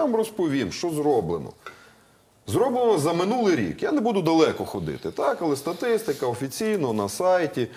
Вам розповім, що зроблено. Зроблено за минулий рік. Я не буду далеко ходити, так, але статистика офіційно на сайті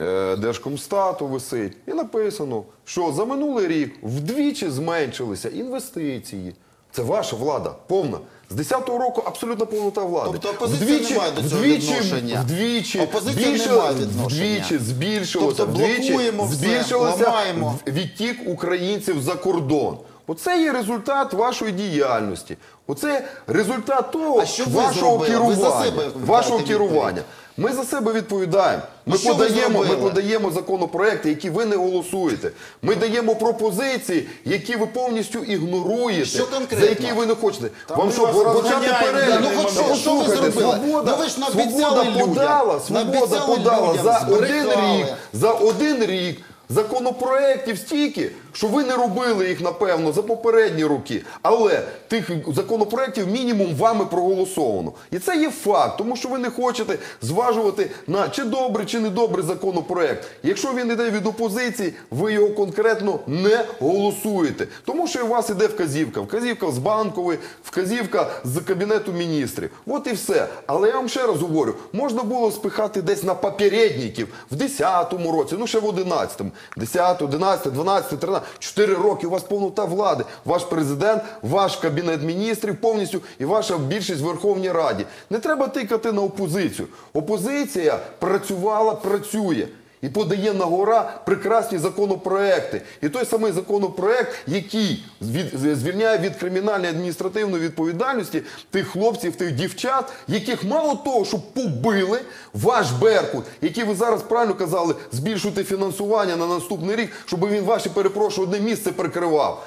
е, Держкомстату висить. І написано, що за минулий рік вдвічі зменшилися інвестиції. Це ваша влада, повна. З 10-го року абсолютно повнота влади. Тобто опозиція не має до цього вдвічі, відношення? вдвічі, Опозиція не має відношення? вдвічі збільшилося, Тобто вдвічі блокуємо все, ламаємо. відтік українців за кордон. Оце є результат вашої діяльності. Оце результат того що ви вашого зробили? Ви за керування. себе вашого керування. Ми за себе відповідаємо. Ми що ви подаємо, ми зробили? подаємо законопроекти, які ви не голосуєте. Ми даємо пропозиції, які ви повністю ігноруєте, Що конкретно? за які ви не хочете. Вам що почати перегляд? да, ну хоч Та що, що ви послухайте, зробили? Свобода, Ну ви ж наобіцяли свобода людям. подала, свобода Наобіцяли подала людям, за один збрехали. рік за один рік законопроєктів стільки, що ви не робили їх, напевно, за попередні роки. Але тих законопроєктів мінімум вами проголосовано. І це є факт, тому що ви не хочете зважувати на чи добрий, чи недобрий законопроєкт. Якщо він йде від опозиції, ви його конкретно не голосуєте. Тому що у вас іде вказівка. Вказівка з банкової, вказівка з кабінету міністрів. От і все. Але я вам ще раз говорю, можна було спихати десь на попередників в 10-му році, ну ще в 11-му. 10, 11, 12, 13, 4 роки у вас повнота влади. Ваш президент, ваш кабінет міністрів повністю і ваша більшість в Верховній Раді. Не треба тикати на опозицію. Опозиція працювала, працює. І подає на гора прекрасні законопроекти. І той самий законопроект, який звільняє від кримінальної адміністративної відповідальності тих хлопців, тих дівчат, яких мало того, що побили ваш Беркут, який ви зараз правильно казали, збільшуйте фінансування на наступний рік, щоб він ваші, перепрошую, одне місце прикривав.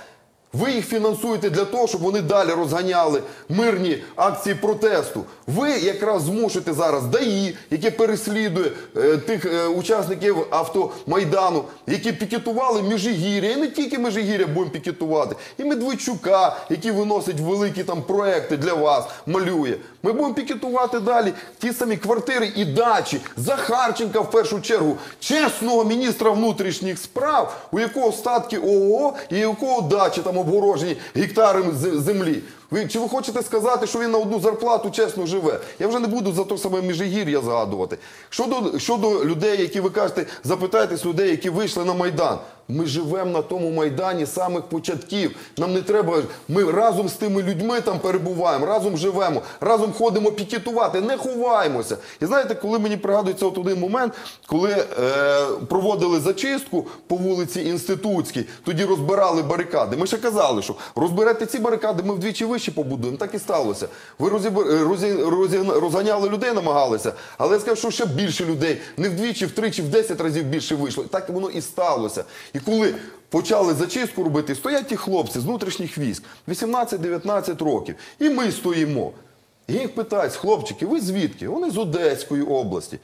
Ви їх фінансуєте для того, щоб вони далі розганяли мирні акції протесту. Ви якраз змушуєте зараз ДАІ, яке переслідує е, тих е, учасників автомайдану, які пікетували Межигір'я, і не тільки Межигір'я будемо пікетувати, і Медведчука, який виносить великі там проекти для вас, малює. Ми будемо пікетувати далі ті самі квартири і дачі Захарченка в першу чергу, чесного міністра внутрішніх справ, у якого статки ООО і у якого дачі там обгорожені гектарами землі. Ви, чи ви хочете сказати, що він на одну зарплату чесно живе? Я вже не буду за те саме Міжигір'я згадувати. Щодо, щодо людей, які ви кажете, запитайтесь людей, які вийшли на Майдан. Ми живемо на тому Майдані самих початків. Нам не треба. Ми разом з тими людьми там перебуваємо, разом живемо, разом ходимо пікетувати, не ховаємося. І знаєте, коли мені пригадується от один момент, коли е, проводили зачистку по вулиці Інститутській, тоді розбирали барикади. Ми ще казали, що розберете ці барикади, ми вдвічі вище побудуємо. Так і сталося. Ви розіб- е, розі- розі- розганяли людей, намагалися, але я скажу, що ще більше людей, не вдвічі, втричі, в 10 разів більше вийшло. Так воно і сталося. І коли почали зачистку робити, стоять ті хлопці з внутрішніх військ, 18-19 років, і ми стоїмо. І їх питають, хлопчики, ви звідки? Вони з Одеської області.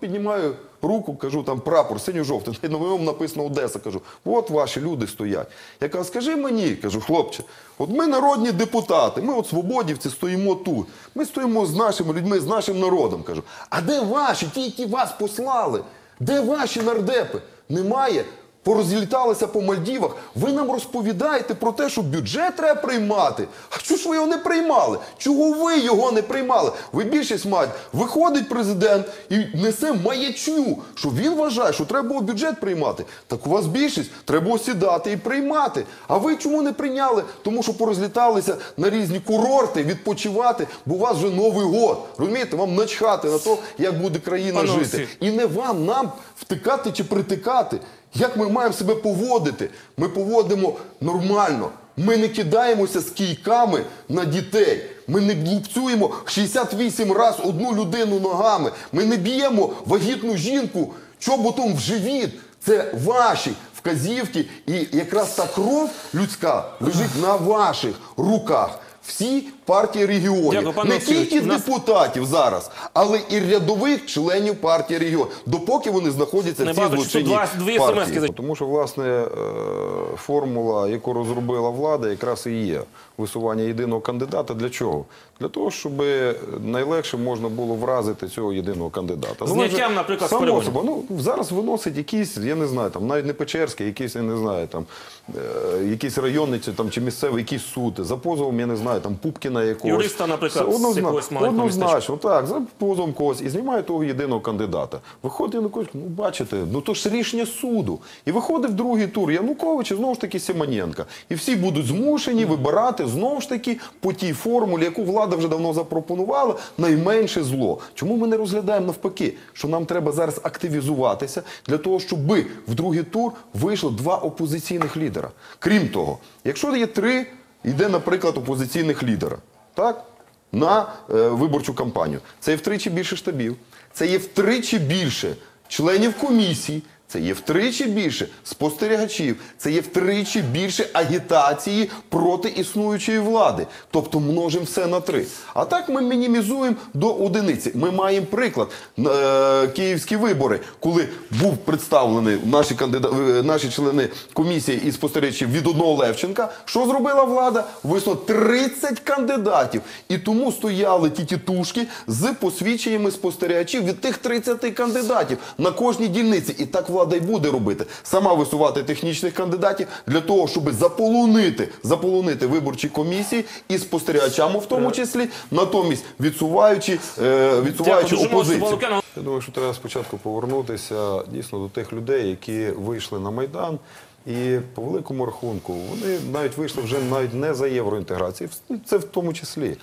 Піднімаю руку, кажу, там прапор синьо-жовтий, на ньому написано Одеса. Кажу, от ваші люди стоять. Я кажу, скажи мені, кажу, хлопче, от ми народні депутати, ми от свободівці стоїмо тут. Ми стоїмо з нашими людьми, з нашим народом. Кажу, а де ваші, ті, які вас послали? Де ваші нардепи? Немає. Порозліталися по Мальдівах. Ви нам розповідаєте про те, що бюджет треба приймати. А чого ж ви його не приймали? Чого ви його не приймали? Ви більшість мають. Виходить президент і несе маячню, що він вважає, що треба було бюджет приймати. Так у вас більшість, треба було сідати і приймати. А ви чому не прийняли? Тому що порозліталися на різні курорти, відпочивати, бо у вас вже Новий год. Розумієте, вам начхати на те, як буде країна Пане жити. Олексій. І не вам нам втикати чи притикати. Як ми маємо себе поводити? Ми поводимо нормально. Ми не кидаємося з кійками на дітей. Ми не глупцюємо 68 разів одну людину ногами. Ми не б'ємо вагітну жінку чоботом в живіт. Це ваші вказівки. І якраз та кров людська лежить на ваших руках. Всі партії регіонів, Дякую, пане не тільки нас- депутатів зараз, але і рядових членів партії регіонів, допоки вони знаходяться в цій злочинній дві партії. Тому що власне е, формула, яку розробила влада, якраз і є висування єдиного кандидата. Для чого? Для того, щоб найлегше можна було вразити цього єдиного кандидата. Зняттям, ви наприклад, само собою, ну зараз виносить якийсь, я не знаю, там навіть не Печерський, якийсь, я не знаю, там е, якийсь районний чи там чи місцевий якийсь суд за позовом, я не знаю, там Пупкіна якогось. Юриста, наприклад, однозна- якогось маленького Однозначно, так, за позовом когось і знімає того єдиного кандидата. Виходить Янукович, ну бачите, ну то ж рішення суду. І виходить в другий тур Янукович і знову ж таки Симоненка. І всі будуть змушені вибирати знову ж таки по тій формулі, яку влада вже давно запропонувала, найменше зло. Чому ми не розглядаємо навпаки, що нам треба зараз активізуватися для того, щоб в другий тур вийшло два опозиційних лідера. Крім того, якщо є три, йде, наприклад, опозиційних лідера, так? на е, виборчу кампанію. Це є втричі більше штабів, це є втричі більше членів комісій, це є втричі більше спостерігачів, це є втричі більше агітації проти існуючої влади. Тобто множимо все на три. А так ми мінімізуємо до одиниці. Ми маємо приклад е, київські вибори, коли був представлений наші кандида... е, наші члени комісії і спостерігачів від одного Левченка. Що зробила влада? Вийшло 30 кандидатів. І тому стояли ті тітушки з посвідченнями спостерігачів від тих 30 кандидатів на кожній дільниці. І так влада й буде робити. Сама висувати технічних кандидатів для того, щоб заполонити, заполонити виборчі комісії і спостерігачами в тому числі, натомість відсуваючи, е, відсуваючи мало, опозицію. Я думаю, що треба спочатку повернутися дійсно до тих людей, які вийшли на Майдан. І по великому рахунку вони навіть вийшли вже навіть не за євроінтеграцію, це в тому числі.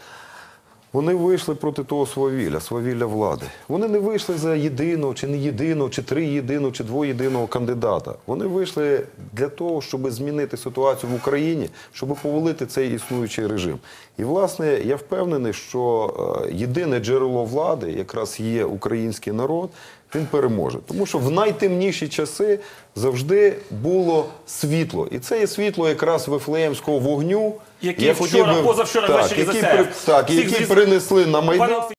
Вони вийшли проти того свавілля, свавілля влади. Вони не вийшли за єдиного, чи не єдиного, чи три єдиного, чи двоєдиного кандидата. Вони вийшли для того, щоб змінити ситуацію в Україні, щоб повалити цей існуючий режим. І власне я впевнений, що е, єдине джерело влади якраз є український народ. Він переможе, тому що в найтемніші часи завжди було світло, і це є світло якраз вифлеємського вогню. Який Я хотів вчора, би- позавчора так, ввечері засяяв. при- Так, Всіх які звіз- принесли на майдан. Пане